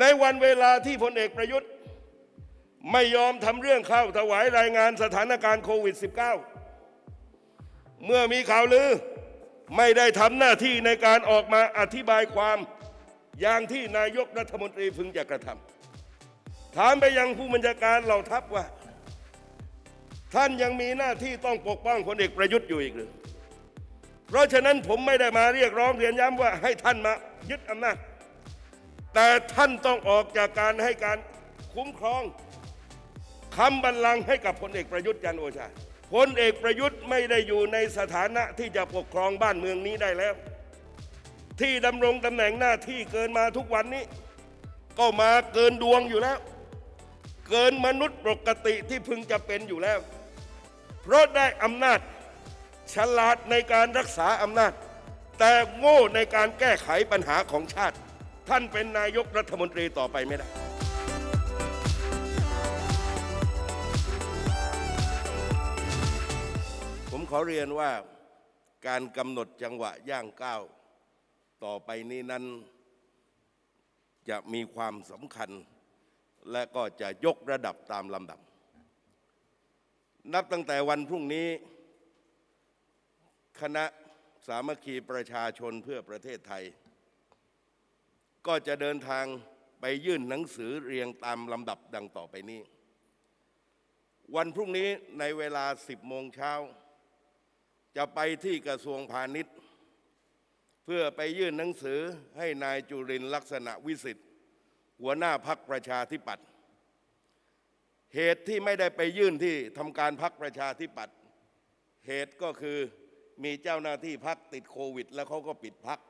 ในวันเวลาที่พลเอกประยุทธ์ ไม่ยอมทำเรื่องเข้าถวายรายงานสถานการณ์โควิด -19 เมื่อมีข่าวลือไม่ได้ทำหน้าที่ในการออกมาอธิบายความอย่างที่นายกรัฐมนตรีพึงจะกระทำถามไปยังผู้บัญชาการเหล่าทัพว่า ท่านยังมีหน้าที่ต้องปกป้องพลเอกประยุทธ์อยู่อีกหรือเพราะฉะนั้นผมไม่ได้มาเรียกร้องเรียนย้ำว่าให้ท่านมายึดอำนาจ แต่ท่านต้องออกจากการให้การคุ้มครองคำบัลลังก์ให้กับพลเอกประยุทธ์จันโอชาพลเอกประยุทธ์ไม่ได้อยู่ในสถานะที่จะปกครองบ้านเมืองนี้ได้แล้ว ที่ดำรงตำแหน่งหน้าที่เกินมาทุกวันนี้ ก็มาเกินดวงอยู่แล้ว เกินมนุษย์ปกติที่พึงจะเป็นอยู่แล้ว เพราะได้อำนาจฉลาดในการรักษาอำนาจ แต่โง่ในการแก้ไขปัญหาของชาติ ท่านเป็นนายกรัฐมนตรีต่อไปไม่ได้ ผมขอเรียนว่าการกำหนดจังหวะย่างก้าวต่อไปนี้นั้นจะมีความสำคัญ และก็จะยกระดับตามลำดับ นับตั้งแต่วันพรุ่งนี้ คณะสามัคคีประชาชนเพื่อประเทศไทย ก็จะเดินทางไปยื่นหนังสือเรียงตามลำดับดังต่อไปนี้ วันพรุ่งนี้ในเวลา 10 โมงเช้า จะไปที่กระทรวงพาณิชย์ เพื่อไปยื่นหนังสือให้นายจุรินลักษณะวิสิทธิ์ หัวหน้าพักประชาธิปัตย์เหตุที่ไม่ได้ไปยื่นที่ทำการพักประชาธิปัตย์เหตุก็คือมีเจ้าหน้าที่พักติดโควิด แล้วเขาก็ปิดพัก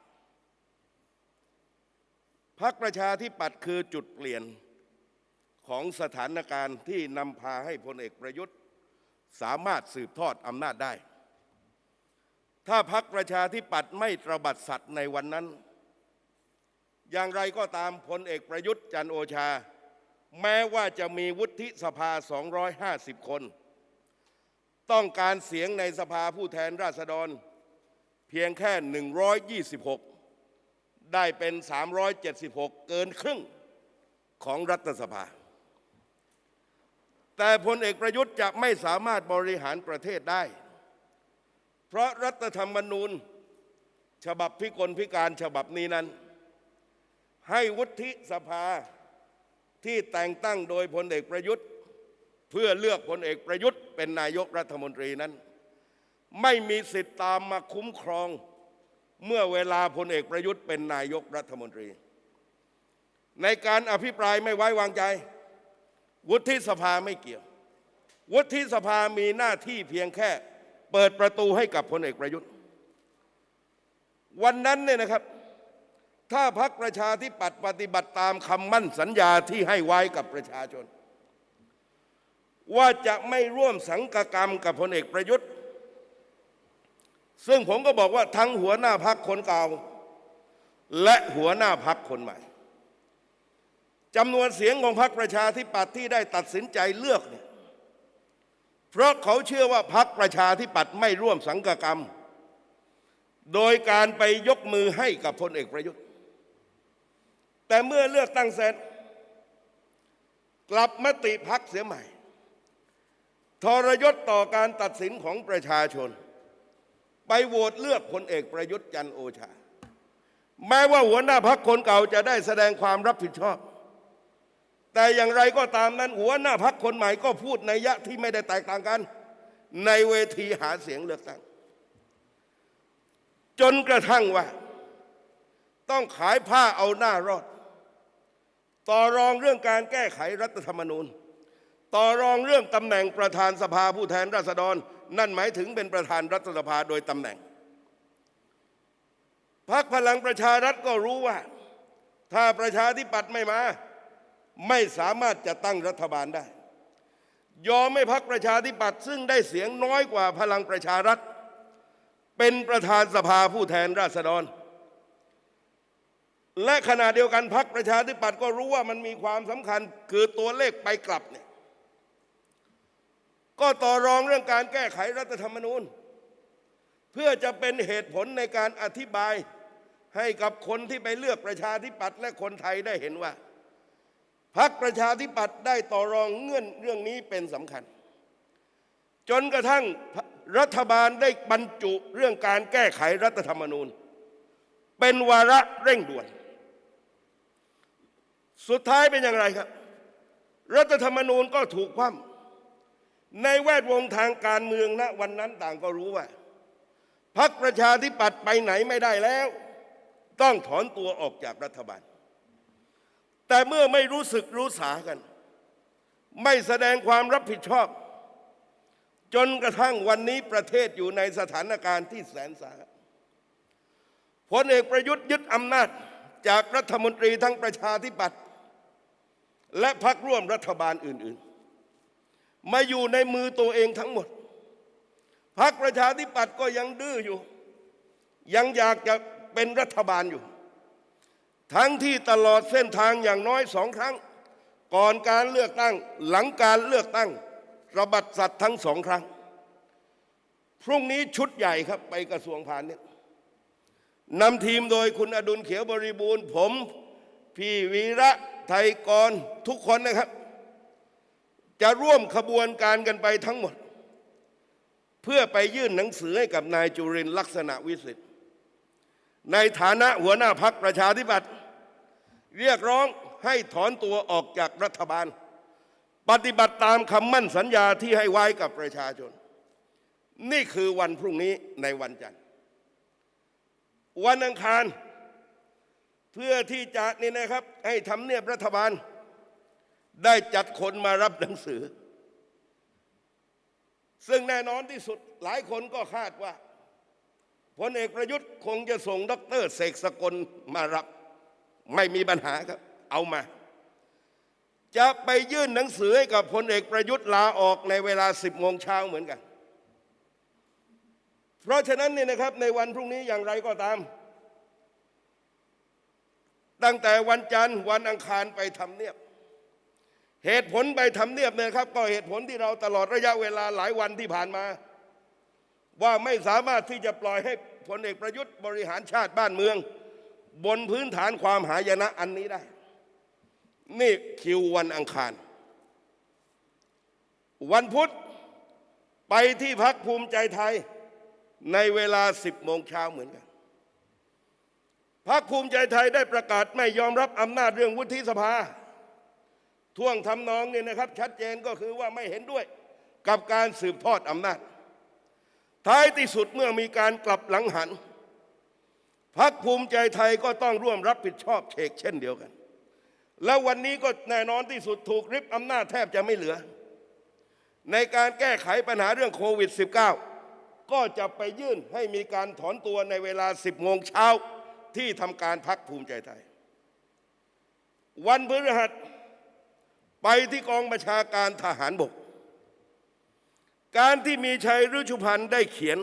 พักประชาธิปัตย์คือจุดเปลี่ยนของสถานการณ์ที่นำพาให้พลเอกประยุทธ์ สามารถสืบทอดอำนาจได้ ถ้าพักประชาธิปัตย์ไม่ตระบัดสัตว์ในวันนั้น อย่างไรก็ตามพลเอกประยุทธ์จันโอชา แม้ว่าจะมีวุฒิสภา 250 คน ต้องการเสียงในสภาผู้แทนราษฎร เพียงแค่ 126 ได้เป็น 376 เกินครึ่งของรัฐสภา แต่พลเอกประยุทธ์จะไม่สามารถบริหารประเทศได้ เพราะรัฐธรรมนูญ ฉบับพิกลพิการฉบับนี้นั้น ให้วุฒิสภาที่แต่งตั้งโดยพลเอกประยุทธ์ เพื่อเลือกพลเอกประยุทธ์ เป็นนายกรัฐมนตรีนั้น ไม่มีสิทธิ์ตามมาคุ้มครอง เมื่อเวลาพลเอกประยุทธ์เป็นนายกรัฐมนตรี ในการอภิปรายไม่ไว้วางใจ วุฒิสภาไม่เกี่ยว วุฒิสภามีหน้าที่เพียงแค่ เปิดประตูให้กับพลเอกประยุทธ์ วันนั้นเนี่ยนะครับ ถ้าพักประชาธิปัตย์ปฏิบัติตามคำมั่นสัญญาที่ให้ไว้กับประชาชน ว่าจะไม่ร่วมสังกกรรมกับพลเอกประยุทธ์ ซึ่งผมก็บอกว่าทั้งหัวหน้าพักคนเก่า และหัวหน้าพักคนใหม่จำนวนเสียงของพรรคประชาธิปัตย์ที่ได้ตัดสินใจเลือกเนี่ยเพราะเขาเชื่อว่าพรรคประชาธิปัตย์ไม่ร่วมสังกกรรม โดยการไปยกมือให้กับพลเอกประยุทธ์ แต่เมื่อเลือกตั้งเสร็จ กลับมติพักเสียใหม่ ทรยศต่อการตัดสินของประชาชน ไปโหวตเลือกพลเอกประยุทธ์จันโอชา แม้ว่าหัวหน้าพักคนเก่าจะได้แสดงความรับผิดชอบ แต่อย่างไรก็ตามนั้น หัวหน้าพักคนใหม่ก็พูดในยะที่ไม่ได้แตกต่างกัน ในเวทีหาเสียงเลือกตั้ง จนกระทั่งว่า ต้องขายผ้าเอาหน้ารอด ต่อรองเรื่องการแก้ไขรัฐธรรมนูญ ต่อรองเรื่องตำแหน่งประธานสภาผู้แทนราษฎร นั่นหมายถึงเป็นประธานรัฐสภาโดยตำแหน่งพรรคพลังประชารัฐก็รู้ว่า ถ้าประชาธิปัตย์ไม่มา ไม่สามารถจะตั้งรัฐบาลได้ ยอมไม่พักประชาธิปัตย์ซึ่งได้เสียงน้อยกว่าพลังประชารัฐ เป็นประธานสภาผู้แทนราษฎร และขณะเดียวกันพักประชาธิปัตย์ก็รู้ว่ามันมีความสำคัญคือตัวเลขไปกลับเนี่ย ก็ต่อรองเรื่องการแก้ไขรัฐธรรมนูญ เพื่อจะเป็นเหตุผลในการอธิบายให้กับคนที่ไปเลือกประชาธิปัตย์และคนไทยได้เห็นว่าพักประชาธิปัตย์ได้ต่อรองเงื่อนเรื่องนี้เป็นสำคัญ จนกระทั่งรัฐบาลได้บรรจุเรื่องการแก้ไขรัฐธรรมนูญ เป็นวาระเร่งด่วน สุดท้ายเป็นอย่างไรครับ รัฐธรรมนูญก็ถูกคว่ำ ในแวดวงทางการเมืองณวันนั้นต่างก็รู้ว่าพักประชาธิปัตย์ไปไหนไม่ได้แล้ว ต้องถอนตัวออกจากรัฐบาล แต่เมื่อไม่รู้สึกรู้สากัน ไม่แสดงความรับผิดชอบ จนกระทั่งวันนี้ประเทศอยู่ในสถานการณ์ที่แสนสาหัสพลเอกประยุทธ์ยึดอำนาจจากรัฐมนตรีทั้งประชาธิปัตย์และพรรคร่วมรัฐบาลอื่น ๆ มาอยู่ในมือตัวเองทั้งหมดพรรคประชาธิปัตย์ก็ยังดื้ออยู่ ยังอยากจะเป็นรัฐบาลอยู่ ทั้งที่ตลอดเส้นทางอย่างน้อยสองครั้ง ก่อนการเลือกตั้งหลังการเลือกตั้งระบัดสัตว์ทั้งสองครั้ง พรุ่งนี้ชุดใหญ่ครับไปกระทรวงพาณิชย์นำทีมโดยคุณอดุลเขียวบริบูรณ์ ผม พี่วีระไทยกรทุกคนนะครับ จะร่วมขบวนการกันไปทั้งหมด เพื่อไปยื่นหนังสือให้กับนายจุรินลักษณะวิสิทธิ์ในฐานะหัวหน้าพักประชาธิปัตย์เรียกร้องให้ถอนตัวออกจากรัฐบาล ปฏิบัติตามคำมั่นสัญญาที่ให้ไว้กับประชาชน นี่คือวันพรุ่งนี้ในวันจันทร์ วันอังคาร เพื่อที่จะนี่นะครับ ให้ทำเนียบรัฐบาล ได้จัดคนมารับหนังสือ ซึ่งแน่นอนที่สุดหลายคนก็คาดว่าพลเอกประยุทธ์คงจะส่งดรเสกสกลมารับ ไม่มีปัญหาครับ เอามา จะไปยื่นหนังสือให้กับพลเอกประยุทธ์ลาออกในเวลา 10โมงเช้าเหมือนกัน เพราะฉะนั้นเนี่ยนะครับในวันพรุ่งนี้อย่างไรก็ตาม ตั้งแต่วันจันทร์วันอังคารไปทำเนียบ เหตุผลไปทำเนียบเนี่ยครับ ก็เหตุผลที่เราตลอดระยะเวลาหลายวันที่ผ่านมา ว่าไม่สามารถที่จะปล่อยให้พลเอกประยุทธ์บริหารชาติบ้านเมือง บนพื้นฐานความหายนะอันนี้ได้ นี่คิววันอังคาร วันพุธไปที่พักภูมิใจไทยในเวลา 10โมงเช้าเหมือนกันพักภูมิใจไทยได้ประกาศไม่ยอมรับอำนาจเรื่องวุฒิสภา ท่วงทำนองเนี่ยนะครับ ชัดเจนก็คือว่าไม่เห็นด้วย กับการสืบทอดอำนาจ ท้ายที่สุดเมื่อมีการกลับหลังหันพักภูมิใจไทยก็ต้องร่วมรับผิดชอบเชกเช่นเดียวกัน แล้ววันนี้ก็แน่นอนที่สุดถูกริบอำนาจแทบจะไม่เหลือ ในการแก้ไขปัญหาเรื่องโควิด -19 ก็จะไปยื่นให้มีการถอนตัวในเวลา 10 โมงเช้าที่ทำการพักภูมิใจไทย วันพฤหัส ไปที่กองบัญชาการทหารบก การที่มีชัยรุชุพันธ์ได้เขียน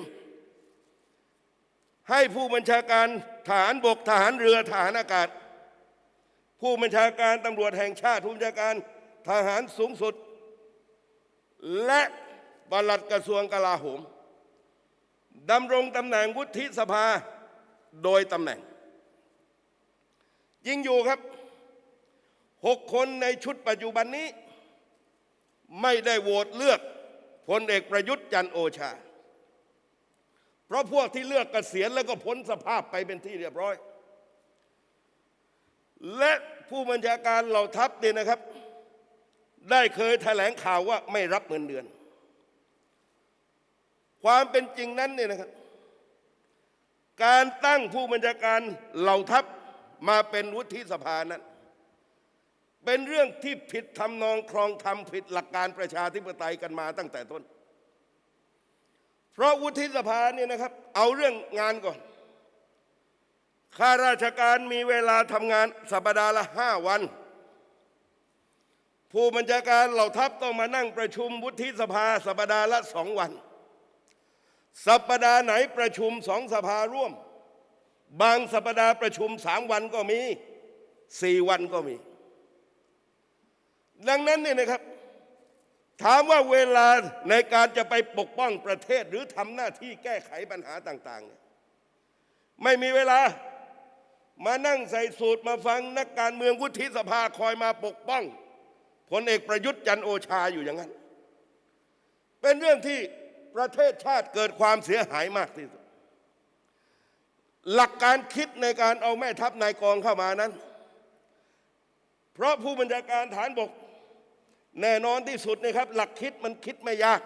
ให้ผู้บัญชาการทหารบกทหารเรือทหารอากาศ ผู้บัญชาการตำรวจแห่งชาติผู้บัญชาการทหารสูงสุด และปลัดกระทรวงกลาโหมดำรงตำแหน่งวุฒิสภาโดยตำแหน่ง ยิ่งอยู่ครับ หกคนในชุดปัจจุบันนี้ ไม่ได้โหวตเลือกพลเอกประยุทธ์จันโอชา เพราะพวกที่เลือกเกษียณแล้วก็พ้นสภาพไปเป็นที่เรียบร้อย และผู้บัญชาการเหล่าทัพเนี่ยนะครับ ได้เคยแถลงข่าวว่าไม่รับเงินเดือน ความเป็นจริงนั้นเนี่ยนะครับการตั้งผู้บัญชาการเหล่าทัพมาเป็นวุฒิสภานั้น เป็นเรื่องที่ผิดทำนองครองธรรมผิดหลักการประชาธิปไตยกันมาตั้งแต่ต้น เพราะวุฒิสภาเนี่ยนะครับ เอาเรื่องงานก่อนข้าราชการมีเวลาทำงานสัปดาห์ละห้าวัน ผู้บัญชาการเหล่าทัพต้องมานั่งประชุมวุฒิสภาสัปดาห์ละสองวัน สัปดาห์ไหนประชุมสองสภาร่วม บางสัปดาห์ประชุมสามวันก็มีสี่วันก็มี ดังนั้นเนี่ยนะครับ ถามว่าเวลาในการจะไปปกป้องประเทศหรือทำหน้าที่แก้ไขปัญหาต่างๆเนี่ยไม่มีเวลามานั่งใส่สูตรมาฟังนักการเมืองวุฒิสภาคอยมาปกป้องพลเอกประยุทธ์จันโอชาอยู่อย่างนั้น เป็นเรื่องที่ประเทศชาติเกิดความเสียหายมากที่สุด หลักการคิดในการเอาแม่ทัพนายกองเข้ามานั้น เพราะผู้บัญชาการฐานบก แน่นอนที่สุดนะครับ หลักคิดมันคิดไม่ยาก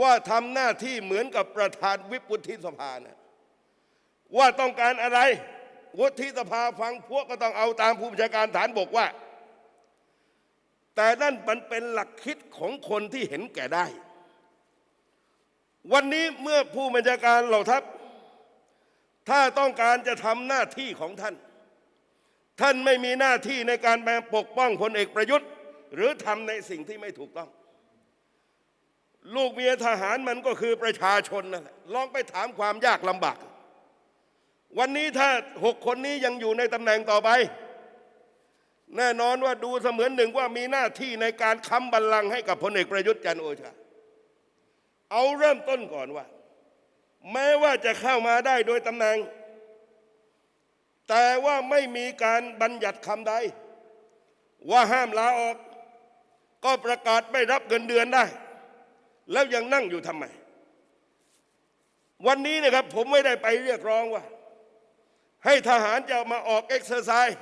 ว่าทำหน้าที่เหมือนกับประธานวิปวุฒิสภานะว่าต้องการอะไรวุฒิสภาฟังพวกก็ต้องเอาตามผู้บัญชาการฐานบกว่า แต่นั่นมันเป็นหลักคิดของคนที่เห็นแก่ได้ วันนี้เมื่อผู้บัญชาการเหล่าทัพ ถ้าต้องการจะทำหน้าที่ของท่าน ท่านไม่มีหน้าที่ในการมาปกป้องพลเอกประยุทธ์ หรือทำในสิ่งที่ไม่ถูกต้อง ลูกเมียทหารมันก็คือประชาชนนั่นแหละลองไปถามความยากลำบาก วันนี้ถ้าหกคนนี้ยังอยู่ในตำแหน่งต่อไป แน่นอนว่าดูเสมือนหนึ่งว่ามีหน้าที่ในการค้ำบัลลังก์ให้กับพลเอกประยุทธ์จันโอชา เอาเริ่มต้นก่อนว่า แม้ว่าจะเข้ามาได้โดยตำแหน่งแต่ว่าไม่มีการบัญญัติคำใด ว่าห้ามลาออก ก็ประกาศไม่รับเงินเดือนได้ แล้วยังนั่งอยู่ทำไม วันนี้นะครับผมไม่ได้ไปเรียกร้องว่า ให้ทหารจะมาออกเอ็กซ์เซอร์ไซส์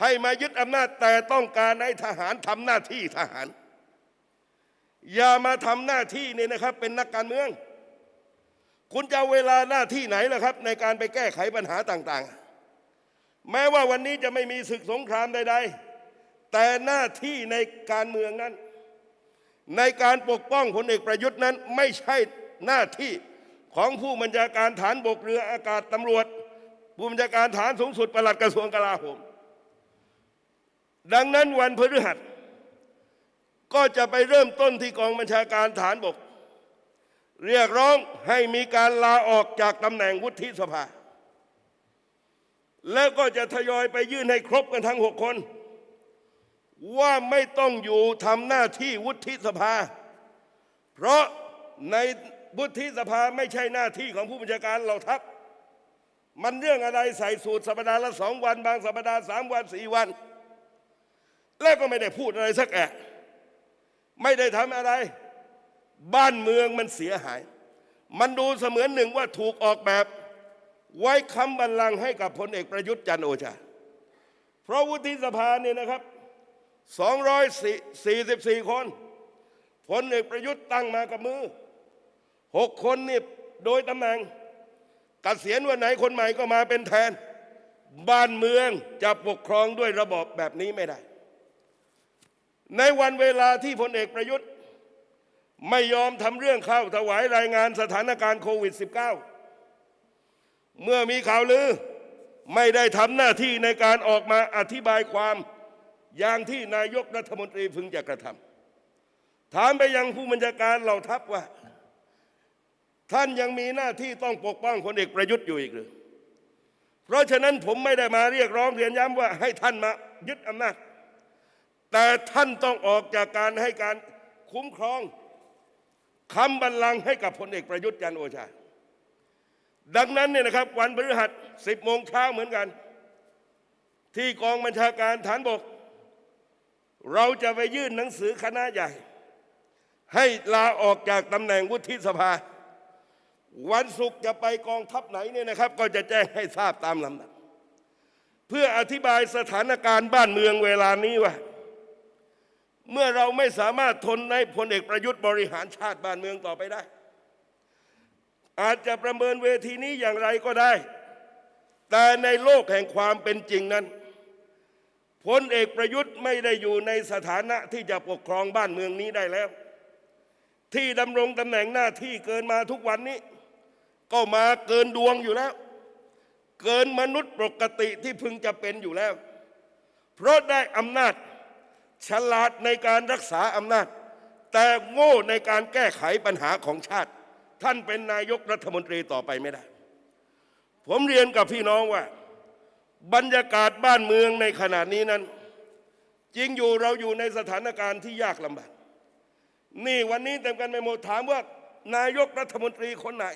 ให้มายึดอำนาจแต่ต้องการให้ทหารทำหน้าที่ทหาร อย่ามาทำหน้าที่นี่นะครับ เป็นนักการเมือง คุณจะเวลาหน้าที่ไหนล่ะครับ ในการไปแก้ไขปัญหาต่าง ๆ แม้ว่าวันนี้จะไม่มีศึกสงครามใด ๆ แต่หน้าที่ในการเมืองนั้น ในการปกป้องพลเอกประยุทธ์นั้นไม่ใช่หน้าที่ของผู้บัญชาการฐานบกเรืออากาศตำรวจ ผู้บัญชาการฐานสูงสุดปลัดกระทรวงกลาโหม ดังนั้นวันพฤหัส ก็จะไปเริ่มต้นที่กองบัญชาการฐานบก เรียกร้องให้มีการลาออกจากตำแหน่งวุฒิสภา แล้วก็จะทยอยไปยื่นให้ครบกันทั้งหกคน ว่าไม่ต้องอยู่ทำหน้าที่วุฒิสภา เพราะในวุฒิสภาไม่ใช่หน้าที่ของผู้บัญชาการเหล่าทัพ มันเรื่องอะไรใส่สูตรสัปดาห์ละสองวัน บางสัปดาห์สามวันสี่วัน แล้วก็ไม่ได้พูดอะไรสักแอะไม่ได้ทำอะไร บ้านเมืองมันเสียหาย มันดูเสมือนหนึ่งว่าถูกออกแบบ ไว้ค้ำบัลลังก์ให้กับพลเอกประยุทธ์จันโอชา เพราะวุฒิสภาเนี่ยนะครับ 244 คนพลเอกประยุทธ์ตั้งมากับมือหกคนนี่โดยตำแหน่งกเกษียณวันไหนคนใหม่ก็มาเป็นแทน บ้านเมืองจะปกครองด้วยระบอบแบบนี้ไม่ได้ ในวันเวลาที่พลเอกประยุทธ์ ไม่ยอมทำเรื่องเข้าถวายรายงานสถานการณ์โควิด -19 เมื่อมีข่าวลือไม่ได้ทำหน้าที่ในการออกมาอธิบายความ อย่างที่นายกรัฐมนตรีพึงจะกระทำถามไปยังผู้บัญชาการเหล่าทัพว่า ท่านยังมีหน้าที่ต้องปกป้องพลเอกประยุทธ์อยู่อีกหรือเพราะฉะนั้นผมไม่ได้มาเรียกร้องเรียนย้ำว่าให้ท่านมายึดอำนาจแต่ท่านต้องออกจากการให้การคุ้มครองคำบัลลังก์ให้กับพลเอกประยุทธ์จันโอชา ดังนั้นเนี่ยนะครับวันพฤหัส10โมงเช้าเหมือนกัน ที่กองบัญชาการฐานบก เราจะไปยื่นหนังสือคณะใหญ่ ให้ลาออกจากตำแหน่งวุฒิสภา วันศุกร์จะไปกองทัพไหนเนี่ยนะครับ ก็จะแจ้งให้ทราบตามลำดับเพื่ออธิบายสถานการณ์บ้านเมืองเวลานี้ว่า เมื่อเราไม่สามารถทนให้พลเอกประยุทธ์บริหารชาติบ้านเมืองต่อไปได้ อาจจะประเมินเวทีนี้อย่างไรก็ได้ แต่ในโลกแห่งความเป็นจริงนั้น พลเอกประยุทธ์ไม่ได้อยู่ในสถานะที่จะปกครองบ้านเมืองนี้ได้แล้ว ที่ดำรงตำแหน่งหน้าที่เกินมาทุกวันนี้ ก็มาเกินดวงอยู่แล้ว เกินมนุษย์ปกติที่พึงจะเป็นอยู่แล้ว เพราะได้อำนาจฉลาดในการรักษาอำนาจ แต่โง่ในการแก้ไขปัญหาของชาติ ท่านเป็นนายกรัฐมนตรีต่อไปไม่ได้ ผมเรียนกับพี่น้องว่า บรรยากาศบ้านเมืองในขณะนี้นั้น จริงอยู่เราอยู่ในสถานการณ์ที่ยากลำบากนี่วันนี้เต็มกันไปหมดถามว่านายกรัฐมนตรีคนไหน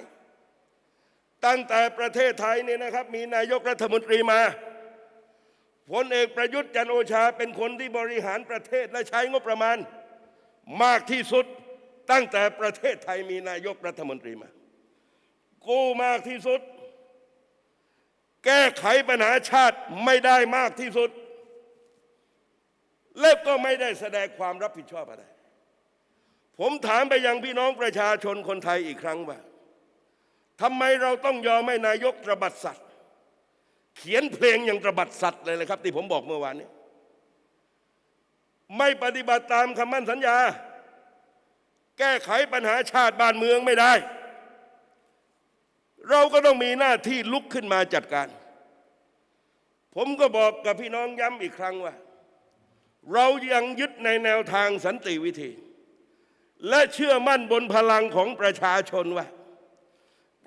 ตั้งแต่ประเทศไทยเนี่ยนะครับ มีนายกรัฐมนตรีมาพลเอกประยุทธ์จันโอชาเป็นคนที่บริหารประเทศและใช้งบประมาณ มากที่สุดตั้งแต่ประเทศไทยมีนายกรัฐมนตรีมากู้มากที่สุด แก้ไขปัญหาชาติไม่ได้มากที่สุด และก็ไม่ได้แสดงความรับผิดชอบอะไร ผมถามไปยังพี่น้องประชาชนคนไทยอีกครั้งว่าทำไมเราต้องยอมให้นายกตระบัดสัตว์เขียนเพลงอย่างตระบัดสัตว์เลยนะครับ ที่ผมบอกเมื่อวานนี้ ไม่ปฏิบัติตามคำมั่นสัญญา แก้ไขปัญหาชาติบ้านเมืองไม่ได้ เราก็ต้องมีหน้าที่ลุกขึ้นมาจัดการ ผมก็บอกกับพี่น้องย้ำอีกครั้งว่า เรายังยึดในแนวทางสันติวิธี และเชื่อมั่นบนพลังของประชาชนว่า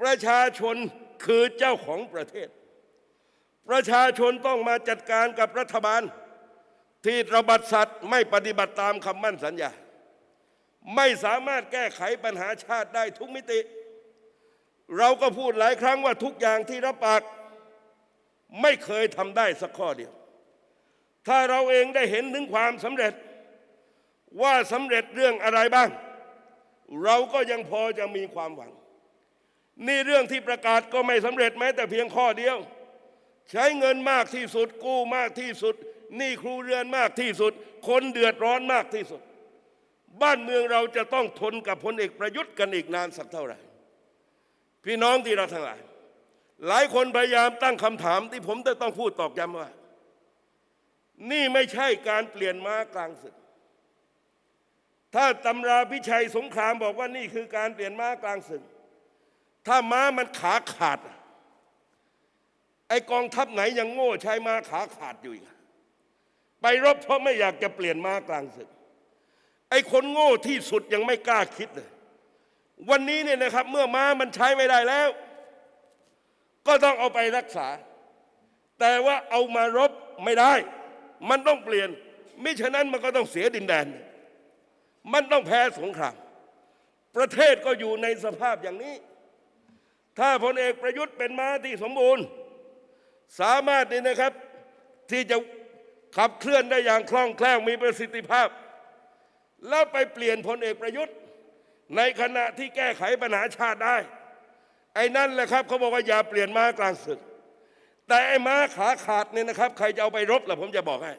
ประชาชนคือเจ้าของประเทศ ประชาชนต้องมาจัดการกับรัฐบาล ที่ระบัดสัตว์ไม่ปฏิบัติตามคำมั่นสัญญา ไม่สามารถแก้ไขปัญหาชาติได้ทุกมิติ เราก็พูดหลายครั้งว่าทุกอย่างที่รับปากไม่เคยทำได้สักข้อเดียว ถ้าเราเองได้เห็นถึงความสำเร็จว่าสำเร็จเรื่องอะไรบ้าง เราก็ยังพอจะมีความหวัง นี่เรื่องที่ประกาศก็ไม่สำเร็จแม้แต่เพียงข้อเดียว ใช้เงินมากที่สุดกู้มากที่สุดหนี้ครูเรือนมากที่สุด คนเดือดร้อนมากที่สุด บ้านเมืองเราจะต้องทนกับพลเอกประยุทธ์กันอีกนานสักเท่าไหร่ พี่น้องที่เราทั้งหลาย หลายคนพยายามตั้งคำถามที่ผมจะต้องพูดตอกย้ำว่า นี่ไม่ใช่การเปลี่ยนม้ากลางศึก ถ้าตำราพิชัยสงครามบอกว่านี่คือการเปลี่ยนม้ากลางศึก ถ้าม้ามันขาขาด ไอกองทัพไหนยังโง่ใช้ม้าขาขาดอยู่อีกไปรบเพราะไม่อยากจะเปลี่ยนม้ากลางศึก ไอคนโง่ที่สุดยังไม่กล้าคิดเลย วันนี้เนี่ยนะครับเมื่อม้ามันใช้ไม่ได้แล้ว ก็ต้องเอาไปรักษา แต่ว่าเอามารบไม่ได้ มันต้องเปลี่ยนมิฉะนั้นมันก็ต้องเสียดินแดน มันต้องแพ้สงคราม ประเทศก็อยู่ในสภาพอย่างนี้ ถ้าพลเอกประยุทธ์เป็นม้าที่สมบูรณ์ สามารถนี่นะครับที่จะขับเคลื่อนได้อย่างคล่องแคล่วมีประสิทธิภาพ แล้วไปเปลี่ยนพลเอกประยุทธ์ ในขณะที่แก้ไขปัญหาชาติได้ ไอ้นั่นแหละครับเขาบอกว่าอย่าเปลี่ยนม้ากลางศึก แต่ไอ้ม้าขาขาดเนี่ยนะครับ ใครจะเอาไปรบล่ะผมจะบอกให้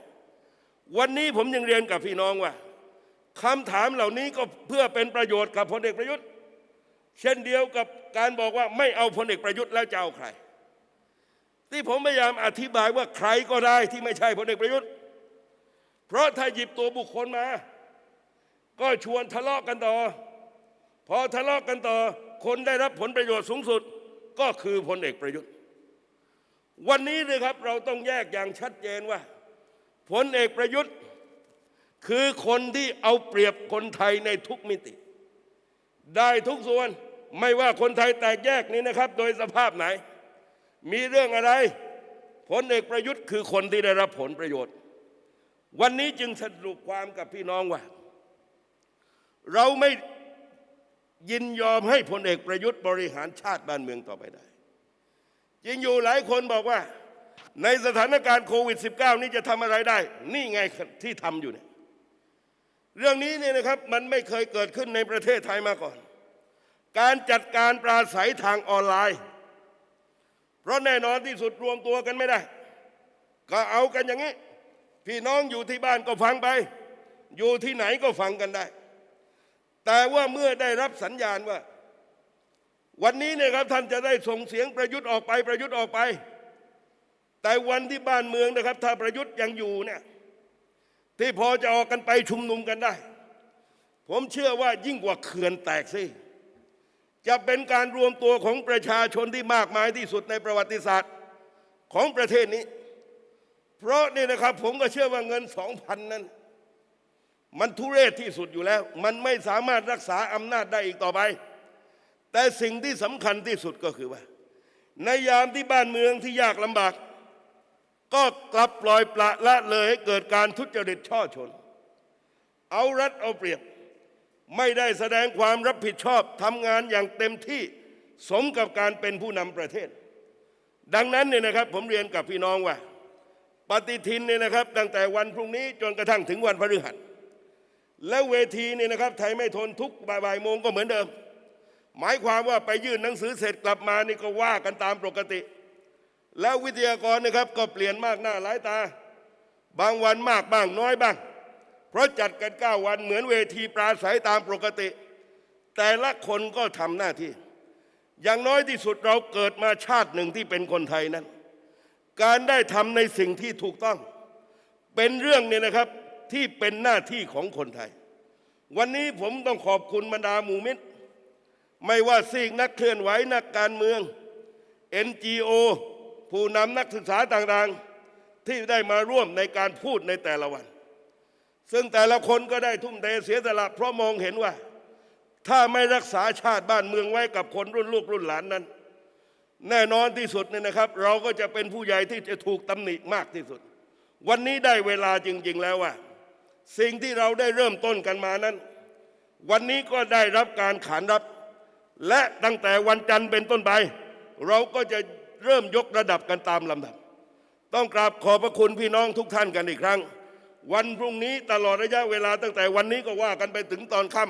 วันนี้ผมยังเรียนกับพี่น้องว่าคำถามเหล่านี้ก็เพื่อเป็นประโยชน์กับพลเอกประยุทธ์ เช่นเดียวกับการบอกว่าไม่เอาพลเอกประยุทธ์แล้วจะเอาใคร ที่ผมพยายามอธิบายว่าใครก็ได้ที่ไม่ใช่พลเอกประยุทธ์ เพราะถ้าหยิบตัวบุคคลมา ก็ชวนทะเลาะกันต่อ พอทะเลาะกันต่อคนได้รับผลประโยชน์สูงสุดก็คือพลเอกประยุทธ์ วันนี้เลยครับเราต้องแยกอย่างชัดเจนว่าพลเอกประยุทธ์ คือคนที่เอาเปรียบคนไทยในทุกมิติ ได้ทุกส่วนไม่ว่าคนไทยแตกแยกนี้นะครับ โดยสภาพไหน มีเรื่องอะไรพลเอกประยุทธ์คือคนที่ได้รับผลประโยชน์ วันนี้จึงสรุปความกับพี่น้องว่า เราไม่ ยินยอมให้พลเอกประยุทธ์บริหารชาติบ้านเมืองต่อไปได้จริงอยู่หลายคนบอกว่า ในสถานการณ์โควิด -19 นี้จะทำอะไรได้ นี่ไงที่ทำอยู่เนี่ยเรื่องนี้เนี่ยนะครับมันไม่เคยเกิดขึ้นในประเทศไทยมาก่อน การจัดการปราศัยทางออนไลน์ เพราะแน่นอนที่สุดรวมตัวกันไม่ได้ ก็เอากันอย่างนี้ พี่น้องอยู่ที่บ้านก็ฟังไป อยู่ที่ไหนก็ฟังกันได้ แต่ว่าเมื่อได้รับสัญญาณว่า วันนี้เนี่ยครับท่านจะได้ส่งเสียงประยุทธ์ออกไปประยุทธ์ออกไป แต่วันที่บ้านเมืองนะครับ ถ้าประยุทธ์ยังอยู่เนี่ยที่พอจะออกกันไปชุมนุมกันได้ ผมเชื่อว่ายิ่งกว่าเขื่อนแตกสิจะเป็นการรวมตัวของประชาชนที่มากมายที่สุดในประวัติศาสตร์ของประเทศนี้ เพราะนี่นะครับผมก็เชื่อว่าเงินสองพันนั้น มันทุเรศที่สุดอยู่แล้ว มันไม่สามารถรักษาอำนาจได้อีกต่อไป แต่สิ่งที่สำคัญที่สุดก็คือว่า ในยามที่บ้านเมืองที่ยากลำบาก ก็กลับปล่อยปละละเลยให้เกิดการทุจริตช่อชน เอารัดเอาเปรียบ ไม่ได้แสดงความรับผิดชอบทำงานอย่างเต็มที่สมกับการเป็นผู้นำประเทศ ดังนั้นเนี่ยนะครับผมเรียนกับพี่น้องว่า ปฏิทินเนี่ยนะครับ ตั้งแต่วันพรุ่งนี้จนกระทั่งถึงวันพฤหัส และเวทีนี่นะครับ ไทยไม่ทนทุกบ่ายโมงก็เหมือนเดิม หมายความว่าไปยื่นหนังสือเสร็จกลับมานี่ก็ว่ากันตามปกติ แล้ววิทยากรนะครับก็เปลี่ยนมากหน้าหลายตา บางวันมากบ้างน้อยบ้าง เพราะจัดกันเก้าวันเหมือนเวทีปราศัยตามปกติ แต่ละคนก็ทำหน้าที่ อย่างน้อยที่สุดเราเกิดมาชาติหนึ่งที่เป็นคนไทยนั้น การได้ทำในสิ่งที่ถูกต้อง เป็นเรื่องเนี่ยนะครับ ที่เป็นหน้าที่ของคนไทย วันนี้ผมต้องขอบคุณบรรดาหมู่มิตร ไม่ว่าซีกนักเคลื่อนไหวนักการเมือง NGO ผู้นำนักศึกษาต่างๆ ที่ได้มาร่วมในการพูดในแต่ละวัน ซึ่งแต่ละคนก็ได้ทุ่มเทเสียสละเพราะมองเห็นว่า ถ้าไม่รักษาชาติบ้านเมืองไว้กับคนรุ่นลูกรุ่นหลานนั้น แน่นอนที่สุดเนี่ยนะครับ เราก็จะเป็นผู้ใหญ่ที่จะถูกตำหนิมากที่สุด วันนี้ได้เวลาจริง ๆ แล้วว่า สิ่งที่เราได้เริ่มต้นกันมานั้น วันนี้ก็ได้รับการขานรับ และตั้งแต่วันจันทร์เป็นต้นไป เราก็จะเริ่มยกระดับกันตามลำดับ ต้องกราบขอบพระคุณพี่น้องทุกท่านกันอีกครั้ง วันพรุ่งนี้ตลอดระยะเวลาตั้งแต่วันนี้ก็ว่ากันไปถึงตอนค่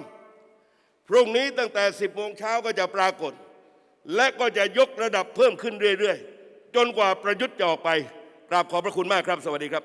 ำพรุ่งนี้ตั้งแต่ 10โมงเช้าก็จะปรากฏ และก็จะยกระดับเพิ่มขึ้นเรื่อยๆ จนกว่าประยุทธ์จะออกไปกราบขอบพระคุณมากครับ สวัสดีครับ